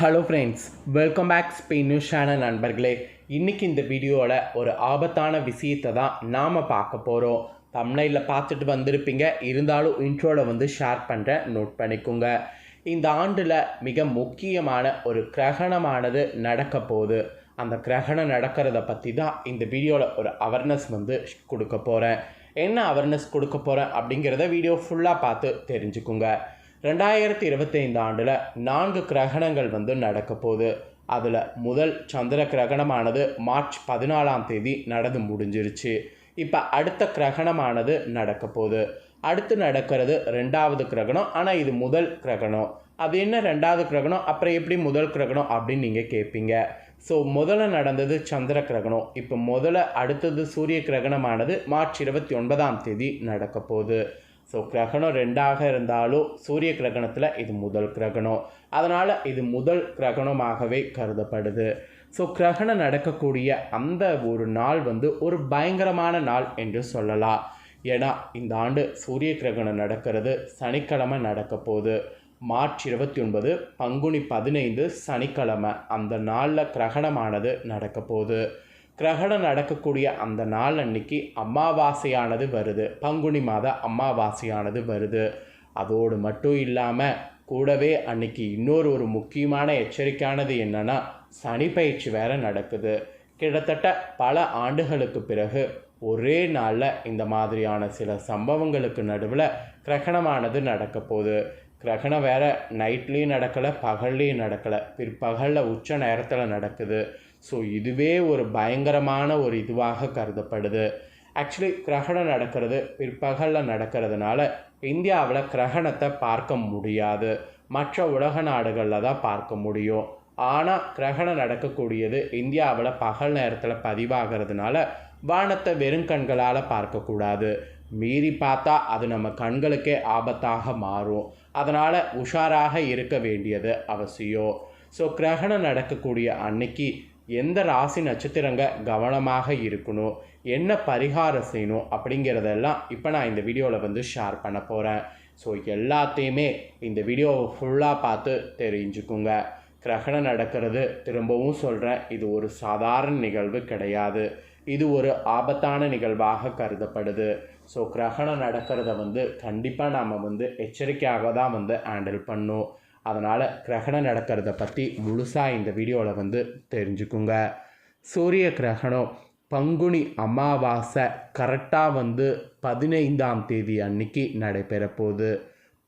Hello friends welcome back Spain news channel நண்பர்களே. இன்றைக்கி இந்த வீடியோவில் ஒரு ஆபத்தான விஷயத்தை தான் நாம் பார்க்க போகிறோம் தமிழில் பார்த்துட்டு வந்திருப்பீங்க. இருந்தாலும் இன்ட்ரோவில் வந்து ஷேர் பண்ணுறேன் நோட் பண்ணிக்கோங்க. இந்த ஆண்டில் மிக முக்கியமான ஒரு கிரகணமானது நடக்க போகுது. அந்த கிரகணம் நடக்கிறத பற்றி தான் இந்த வீடியோவில் ஒரு அவேர்னஸ் வந்து கொடுக்க போகிறேன் என்ன அவேர்னஸ் கொடுக்க போகிறேன் அப்படிங்கிறத வீடியோ ஃபுல்லாக பார்த்து தெரிஞ்சுக்குங்க. ரெண்டாயிரத்தி இருபத்தைந்து ஆண்டில் நான்கு கிரகணங்கள் வந்து நடக்க போகுது. அதில் முதல் சந்திர கிரகணமானது மார்ச் பதினாலாம் தேதி நடந்து முடிஞ்சிருச்சு. இப்போ அடுத்த கிரகணமானது நடக்க போகுது. அடுத்து நடக்கிறது ரெண்டாவது கிரகணம். ஆனால் இது முதல் கிரகணம். அது என்ன ரெண்டாவது கிரகணம்? அப்புறம் எப்படி முதல் கிரகணம் அப்படின்னு நீங்கள் கேட்பீங்க ஸோ முதல்ல நடந்தது சந்திர கிரகணம். இப்போ முதல்ல அடுத்தது சூரிய கிரகணமானது மார்ச் இருபத்தி ஒன்பதாம் தேதி நடக்க போகுது. ஸோ கிரகணம் ரெண்டாக இருந்தாலும் சூரிய கிரகணத்தில் இது முதல் கிரகணம். அதனால் இது முதல் கிரகணமாகவே கருதப்படுது. ஸோ கிரகணம் நடக்கக்கூடிய அந்த ஒரு நாள் வந்து ஒரு பயங்கரமான நாள் என்று சொல்லலாம். ஏன்னா இந்த ஆண்டு சூரிய கிரகணம் நடக்கிறது சனிக்கிழமை நடக்க போகுது. மார்ச் இருபத்தி ஒன்பது பங்குனி பதினைந்து சனிக்கிழமை அந்த நாளில் கிரகணமானது நடக்க போகுது. கிரகணம் நடக்கக்கூடிய அந்த நாள் அன்னைக்கு அமாவாசையானது வருது. பங்குனி மாத அமாவாசையானது வருது. அதோடு மட்டும் இல்லாமல் கூடவே அன்னைக்கு இன்னொரு ஒரு முக்கியமான எச்சரிக்கையானது என்னன்னா சனி பயிற்சி வேற நடக்குது. கிட்டத்தட்ட பல ஆண்டுகளுக்கு பிறகு ஒரே நாளில் இந்த மாதிரியான சில சம்பவங்களுக்கு நடுவில் கிரகணமானது நடக்க போகுது. கிரகணம் வேறு நைட்லேயும் நடக்கலை பகல்லையும் நடக்கலை. பிற்பகலில் உச்ச நேரத்தில் நடக்குது. ஸோ இதுவே ஒரு பயங்கரமான ஒரு இதுவாக கருதப்படுது. ஆக்சுவலி கிரகணம் நடக்கிறது பிற்பகலில் நடக்கிறதுனால இந்தியாவில் கிரகணத்தை பார்க்க முடியாது. மற்ற உலக நாடுகளில் தான் பார்க்க முடியும். ஆனால் கிரகணம் நடக்கக்கூடியது இந்தியாவில் பகல் நேரத்தில் பதிவாகிறதுனால வானத்தை வெறும் கண்களால் பார்க்கக்கூடாது மீறி பார்த்தா அது நம்ம கண்களுக்கே ஆபத்தாக மாறும். அதனால் உஷாராக இருக்க வேண்டியது அவசியம். ஸோ கிரகணம் நடக்கக்கூடிய அன்னைக்கு எந்த ராசி நட்சத்திரங்க கவனமாக இருக்கணும்? என்ன பரிகாரம் செய்யணும்? அப்படிங்கிறதெல்லாம் இப்போ நான் இந்த வீடியோவில் வந்து ஷேர் பண்ண போகிறேன் ஸோ எல்லாத்தையுமே இந்த வீடியோவை ஃபுல்லாக பார்த்து தெரிஞ்சுக்குங்க. கிரகணம் நடக்கிறது திரும்பவும் சொல்கிறேன் இது ஒரு சாதாரண நிகழ்வு கிடையாது. இது ஒரு ஆபத்தான நிகழ்வாக கருதப்படுது. ஸோ கிரகணம் நடக்கிறத வந்து கண்டிப்பாக நாம் வந்து எச்சரிக்கையாக தான் வந்து ஹேண்டில் பண்ணும். அதனால் கிரகணம் நடக்கிறத பற்றி முழுசாக இந்த வீடியோவில் வந்து தெரிஞ்சுக்குங்க. சூரிய கிரகணம் பங்குனி அமாவாசை கரெக்டாக வந்து பதினைந்தாம் தேதி அன்னைக்கு நடைபெற போகுது.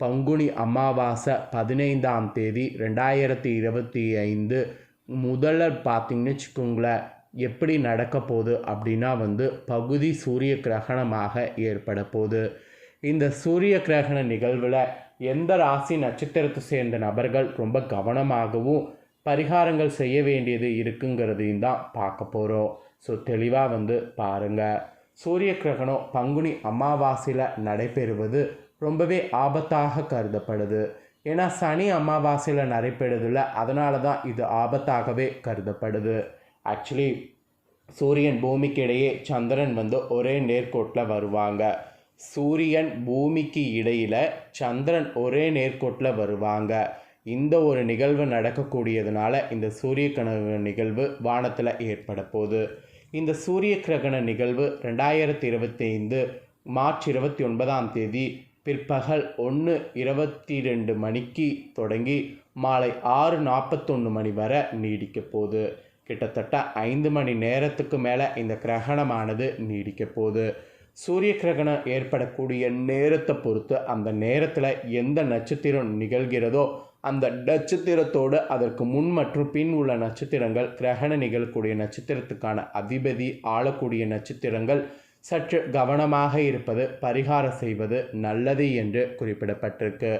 பங்குனி அமாவாசை பதினைந்தாம் தேதி ரெண்டாயிரத்தி இருபத்தி ஐந்து முதல்ல பார்த்தீங்கன்னு வச்சுக்கோங்களேன் எப்படி நடக்க போகுது அப்படின்னா வந்து பகுதி சூரிய கிரகணமாக ஏற்பட போகுது. இந்த சூரிய கிரகண நிகழ்வில் எந்த ராசி நட்சத்திரத்தை சேர்ந்த நபர்கள் ரொம்ப கவனமாகவும் பரிகாரங்கள் செய்ய வேண்டியது இருக்குங்கிறதையும் தான் பார்க்க போகிறோம் ஸோ தெளிவாக வந்து பாருங்கள் சூரிய கிரகணம் பங்குனி அமாவாசையில் நடைபெறுவது ரொம்பவே ஆபத்தாக கருதப்படுது. ஏன்னா சனி அமாவாசையில் நடைபெறுதில்ல அதனால தான் இது ஆபத்தாகவே கருதப்படுது. ஆக்சுவலி சூரியன் பூமிக்கு இடையே சந்திரன் வந்து ஒரே நேர்கோட்டில் வருவாங்க. சூரியன் பூமிக்கு இடையில் சந்திரன் ஒரே நேர்கோட்டில் வருவாங்க. இந்த ஒரு நிகழ்வு நடக்கக்கூடியதுனால இந்த சூரிய கிரகண நிகழ்வு வானத்தில் ஏற்பட போகுது. இந்த சூரிய கிரகண நிகழ்வு ரெண்டாயிரத்தி இருபத்தி ஐந்து மார்ச் இருபத்தி ஒன்பதாம் தேதி பிற்பகல் ஒன்று இருபத்தி ரெண்டு மணிக்கு தொடங்கி மாலை ஆறு நாற்பத்தொன்று மணி வரை நீடிக்க போகுது. கிட்டத்தட்ட ஐந்து மணி நேரத்துக்கு மேலே இந்த கிரகணமானது நீடிக்க போகுது. சூரிய கிரகணம் ஏற்படக்கூடிய நேரத்தை பொறுத்து அந்த நேரத்தில் எந்த நட்சத்திரம் நிகழ்கிறதோ அந்த நட்சத்திரத்தோடு அதற்கு முன் மற்றும் பின் உள்ள நட்சத்திரங்கள் கிரகண நிகழக்கூடிய நட்சத்திரத்துக்கான அதிபதி ஆளக்கூடிய நட்சத்திரங்கள் சற்று கவனமாக இருப்பது பரிகாரம் செய்வது நல்லது என்று குறிப்பிடப்பட்டிருக்கு.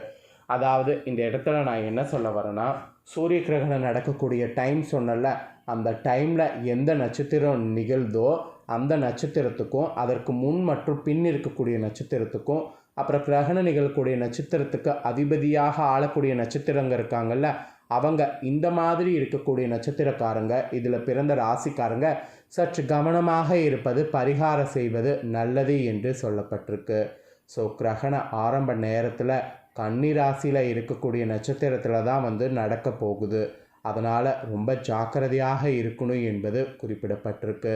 அதாவது இந்த இடத்துல நான் என்ன சொல்ல வரேன்னா சூரிய கிரகணம் நடக்கக்கூடிய டைம் சொன்னல அந்த டைமில் எந்த நட்சத்திரம் நிகழ்தோ அந்த நட்சத்திரத்துக்கும் அதற்கு முன் மற்றும் பின் இருக்கக்கூடிய நட்சத்திரத்துக்கும் அப்புறம் கிரகணம் நிகழக்கூடிய நட்சத்திரத்துக்கு அதிபதியாக ஆளக்கூடிய நட்சத்திரங்க இருக்காங்கல்ல அவங்க இந்த மாதிரி இருக்கக்கூடிய நட்சத்திரக்காரங்க இதில் பிறந்த ராசிக்காரங்க சற்று கவனமாக இருப்பது பரிகாரம் செய்வது நல்லது என்று சொல்லப்பட்டிருக்கு. ஸோ கிரகண ஆரம்ப நேரத்தில் கன்னி ராசியில் இருக்கக்கூடிய நட்சத்திரத்தில் தான் வந்து நடக்க போகுது. அதனால் ரொம்ப ஜாக்கிரதையாக இருக்கணும் என்பது குறிப்பிடப்பட்டிருக்கு.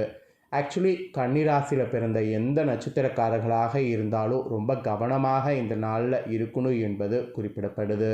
ஆக்சுவலி கன்னிராசியில் பிறந்த எந்த நட்சத்திரக்காரர்களாக இருந்தாலும் ரொம்ப கவனமாக இந்த நாளில் இருக்கணும் என்பது குறிப்பிடப்படுது.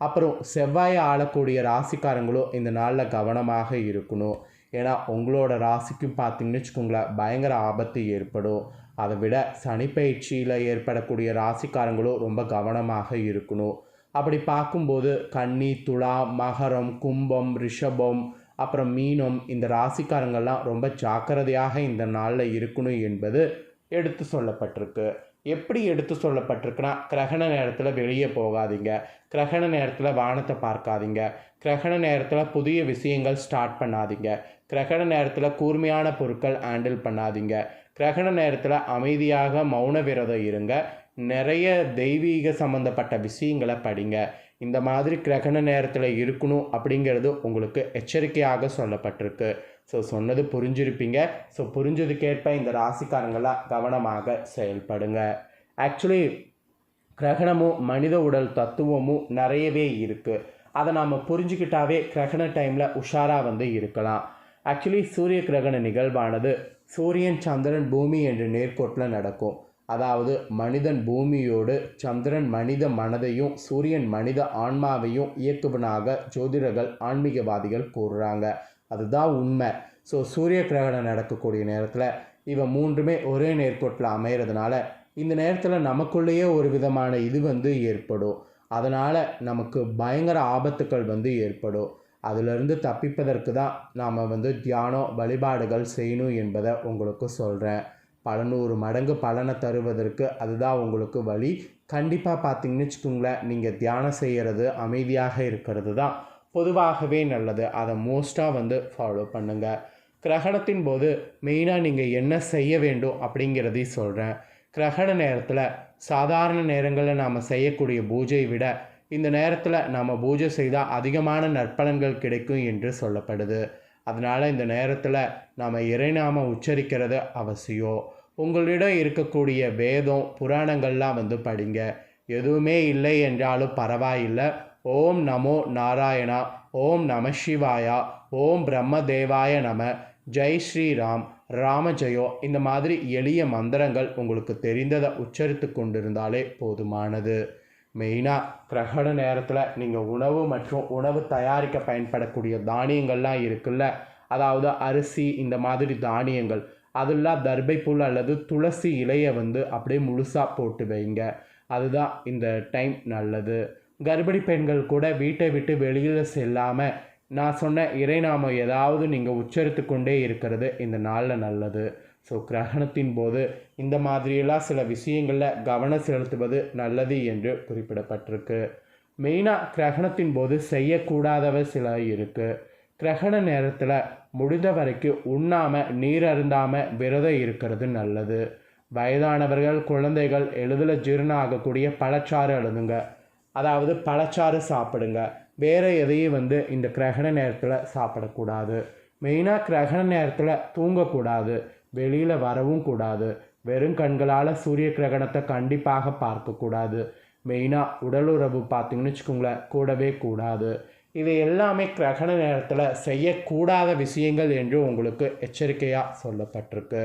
அப்புறம் செவ்வாயை ஆளக்கூடிய ராசிக்காரங்களும் இந்த நாளில் கவனமாக இருக்கணும். ஏன்னா உங்களோட ராசிக்கும் பார்த்தீங்கன்னு வச்சுக்கோங்களேன் பயங்கர ஆபத்து ஏற்படும். அதை விட சனிப்பயிற்சியில் ஏற்படக்கூடிய ராசிக்காரங்களும் ரொம்ப கவனமாக இருக்கணும். அப்படி பார்க்கும்போது கன்னி துலா மகரம் கும்பம் ரிஷபம் அப்புறம் மீனம் இந்த ராசிக்காரங்கள்லாம் ரொம்ப ஜாக்கிரதையாக இந்த நாளில் இருக்கணும் என்பது எடுத்து சொல்லப்பட்டிருக்கு. எப்படி எடுத்து சொல்லப்பட்டிருக்குன்னா கிரகண நேரத்தில் வெளியே போகாதீங்க. கிரகண நேரத்தில் வானத்தை பார்க்காதீங்க. கிரகண நேரத்தில் புதிய விஷயங்கள் ஸ்டார்ட் பண்ணாதீங்க. கிரகண நேரத்தில் கூர்மையான பொருட்கள் ஹேண்டில் பண்ணாதீங்க. கிரகண நேரத்தில் அமைதியாக மௌன விரதம் இருங்க. நிறைய தெய்வீக சம்மந்தப்பட்ட விஷயங்களை படிங்க. இந்த மாதிரி கிரகண நேரத்தில் இருக்கணும் அப்படிங்கிறது உங்களுக்கு எச்சரிக்கையாக சொல்லப்பட்டிருக்கு. ஸோ சொன்னது புரிஞ்சிருப்பீங்க. ஸோ புரிஞ்சதுக்கேற்ப இந்த ராசிக்காரங்களாம் கவனமாக செயல்படுங்க. ஆக்சுவலி கிரகணமும் மனித உடல் தத்துவமும் நிறையவே இருக்குது அதை நாம் புரிஞ்சுக்கிட்டாவே கிரகண டைமில் உஷாராக வந்து இருக்கலாம். ஆக்சுவலி சூரிய கிரகண நிகழ்வானது சூரியன் சந்திரன் பூமி என்ற நேர்கோட்டில் நடக்கும். அதாவது மனிதன் பூமியோடு சந்திரன் மனித மனதையும் சூரியன் மனித ஆன்மாவையும் இயக்குவனாக ஜோதிடர்கள் ஆன்மீகவாதிகள் கூறுறாங்க. அதுதான் உண்மை. ஸோ சூரிய கிரகணம் நடக்கக்கூடிய நேரத்தில் இவன் மூன்றுமே ஒரே நேர்கோட்டில் அமைகிறதுனால இந்த நேரத்தில் நமக்குள்ளேயே ஒரு விதமான இது வந்து ஏற்படும். அதனால் நமக்கு பயங்கர ஆபத்துக்கள் வந்து ஏற்படும். அதிலிருந்து தப்பிப்பதற்கு தான் நாம் வந்து தியானம் வழிபாடுகள் செய்யணும் என்பதை உங்களுக்கு சொல்கிறேன் பல நூறு மடங்கு பலனை தருவதற்கு அதுதான் உங்களுக்கு வழி. கண்டிப்பாக பார்த்தீங்கன்னு வச்சுக்கோங்களேன் நீங்கள் தியானம் செய்கிறது அமைதியாக இருக்கிறது தான். பொதுவாகவே நல்லது. அதை மோஸ்ட்டாக வந்து ஃபாலோ பண்ணுங்கள் கிரகணத்தின் போது மெயினாக நீங்கள் என்ன செய்ய வேண்டும் அப்படிங்கிறதையும் சொல்கிறேன் கிரகண நேரத்தில் சாதாரண நேரங்களில் நாம் செய்யக்கூடிய பூஜையை விட இந்த நேரத்தில் நாம் பூஜை செய்தால் அதிகமான நற்பலன்கள் கிடைக்கும் என்று சொல்லப்படுது. அதனால் இந்த நேரத்தில் நாம் இறைநாம உச்சரிக்கிறது அவசியம். உங்களிடம் இருக்கக்கூடிய வேதம் புராணங்கள்லாம் வந்து படிங்க. எதுவுமே இல்லை என்றாலும் பரவாயில்லை. ஓம் நமோ நாராயணா ஓம் நம சிவாயா ஓம் பிரம்ம தேவாய நம. ஜெய் ஸ்ரீராம். ராமஜயோ இந்த மாதிரி எளிய மந்திரங்கள் உங்களுக்கு தெரிந்ததை உச்சரித்து கொண்டிருந்தாலே போதுமானது. மெயினாக கிரகண நேரத்தில் நீங்கள் உணவு மற்றும் உணவு தயாரிக்க பயன்படக்கூடிய தானியங்கள்லாம் இருக்குல்ல? அதாவது அரிசி இந்த மாதிரி தானியங்கள். அதெல்லாம் தர்பைப்புல் புல் அல்லது துளசி இலையை வந்து அப்படியே முழுசாக போட்டு வைங்க. அதுதான் இந்த டைம் நல்லது. கர்ப்பிணி பெண்கள் கூட வீட்டை விட்டு வெளியில் செல்லாமல் நான் சொன்ன இறைநாமம் ஏதாவது நீங்கள் உச்சரித்து கொண்டே இருக்கிறது இந்த நாளில் நல்லது. ஸோ கிரகணத்தின் போது இந்த மாதிரியெல்லாம் சில விஷயங்களில் கவனம் செலுத்துவது நல்லது என்று குறிப்பிடப்பட்டிருக்கு. மெயினாக கிரகணத்தின் போது செய்யக்கூடாதவை சில இருக்குது கிரகண நேரத்தில் முடிந்த வரைக்கும் உண்ணாமல் நீர் அருந்தாமல் விரதம் இருக்கிறது நல்லது. வயதானவர்கள் குழந்தைகள் எளிதில் ஜீரணம் ஆகக்கூடிய பழச்சாறு எழுதுங்க அதாவது பழச்சாறு சாப்பிடுங்க. வேறு எதையும் வந்து இந்த கிரகண நேரத்தில் சாப்பிடக்கூடாது. மெயினாக கிரகண நேரத்தில் தூங்கக்கூடாது. வெளியில் வரவும் கூடாது. வெறும் கண்களால் சூரிய கிரகணத்தை கண்டிப்பாக பார்க்கக்கூடாது மெயினாக உடலுறவு பார்த்தீங்கன்னு வச்சுக்கோங்களேன் கூடவே கூடாது. இது எல்லாமே கிரகண நேரத்தில் செய்யக்கூடாத விஷயங்கள் என்று உங்களுக்கு எச்சரிக்கையாக சொல்லப்பட்டிருக்கு.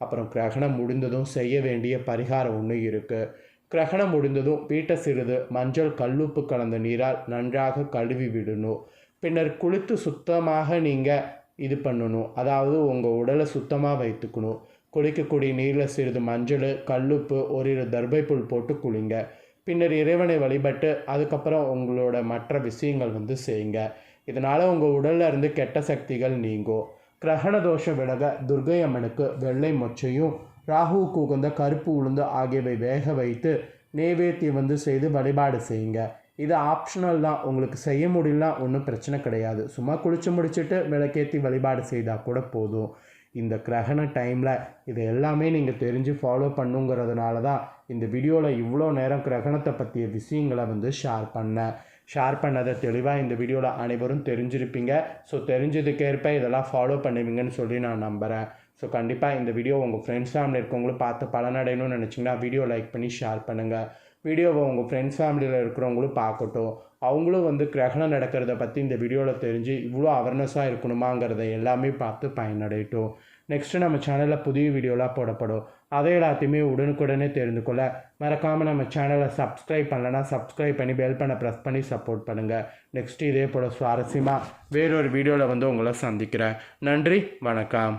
அப்புறம் கிரகணம் முடிந்ததும் செய்ய வேண்டிய பரிகாரம் ஒன்று இருக்குது கிரகணம் முடிந்ததும் வீட்டை சிறிது மஞ்சள் கல்லுப்பு கலந்த நீரால் நன்றாக கழுவி விடணும். பின்னர் குளித்து சுத்தமாக நீங்கள் இது பண்ணணும். அதாவது உங்கள் உடலை சுத்தமாக வைத்துக்கணும். குளிக்கக்கூடிய நீரில் சிறிது மஞ்சள் கல்லுப்பு தர்பை தர்பைப்புல் போட்டு குளிங்க. பின்னர் இறைவனை வழிபட்டு அதுக்கப்புறம் உங்களோட மற்ற விஷயங்கள் வந்து செய்யுங்க. இதனால் உங்கள் உடலில் இருந்து கெட்ட சக்திகள் நீங்கும். கிரகண தோஷம் விலக துர்கை அம்மனுக்கு வெள்ளை மொச்சையும் ராகுவுக்கு உகந்த கருப்பு உளுந்து ஆகியவை வேக வைத்து நெய்வேத்தியம் வந்து செய்து வழிபாடு செய்யுங்க. இது ஆப்ஷனல் தான். உங்களுக்கு செய்ய முடியலனா ஒன்றும் பிரச்சனை கிடையாது. சும்மா குளிச்சு முடிச்சுட்டு விளக்கேற்றி வழிபாடு செய்தால் கூட போதும். இந்த கிரகண டைமில் இது எல்லாமே நீங்கள் தெரிஞ்சு ஃபாலோ பண்ணுங்கிறதுனால தான் இந்த வீடியோவில் இவ்வளோ நேரம் கிரகணத்தை பற்றிய விஷயங்களை வந்து ஷேர் பண்ணேன். ஷேர் பண்ணதை தெளிவாக இந்த வீடியோவில் அனைவரும் தெரிஞ்சிருப்பீங்க. ஸோ தெரிஞ்சதுக்கேற்ப இதெல்லாம் ஃபாலோ பண்ணுவீங்கன்னு சொல்லி நான் நம்புகிறேன் ஸோ கண்டிப்பாக இந்த வீடியோ உங்கள் ஃப்ரெண்ட்ஸ் ஃபேமிலி இருக்கவங்களும் பார்த்து பலனடையணும்னு நினச்சிங்கன்னா வீடியோ லைக் பண்ணி ஷேர் பண்ணுங்கள் வீடியோவை உங்கள் ஃப்ரெண்ட்ஸ் ஃபேமிலியில் இருக்கிறவங்களும் பார்க்கட்டும். அவங்களும் வந்து கிரகணம் நடக்கிறத பற்றி இந்த வீடியோவில் தெரிஞ்சு இவ்வளோ அவர்னஸாக இருக்கணுமாங்கிறத எல்லாமே பார்த்து பயனடையட்டும். நெக்ஸ்ட்டு நம்ம சேனலில் புதிய வீடியோலாம் போடப்படும். அதை எல்லாத்தையுமே உடனுக்குடனே தெரிந்து கொள்ள மறக்காமல் நம்ம சேனலை சப்ஸ்கிரைப் பண்ணலன்னா சப்ஸ்கிரைப் பண்ணி பெல் பண்ண ப்ரெஸ் பண்ணி சப்போர்ட் பண்ணுங்கள் நெக்ஸ்ட்டு இதே போல் சுவாரஸ்யமாக வேறொரு வீடியோவில் வந்து உங்களை சந்திக்கிறேன். நன்றி வணக்கம்.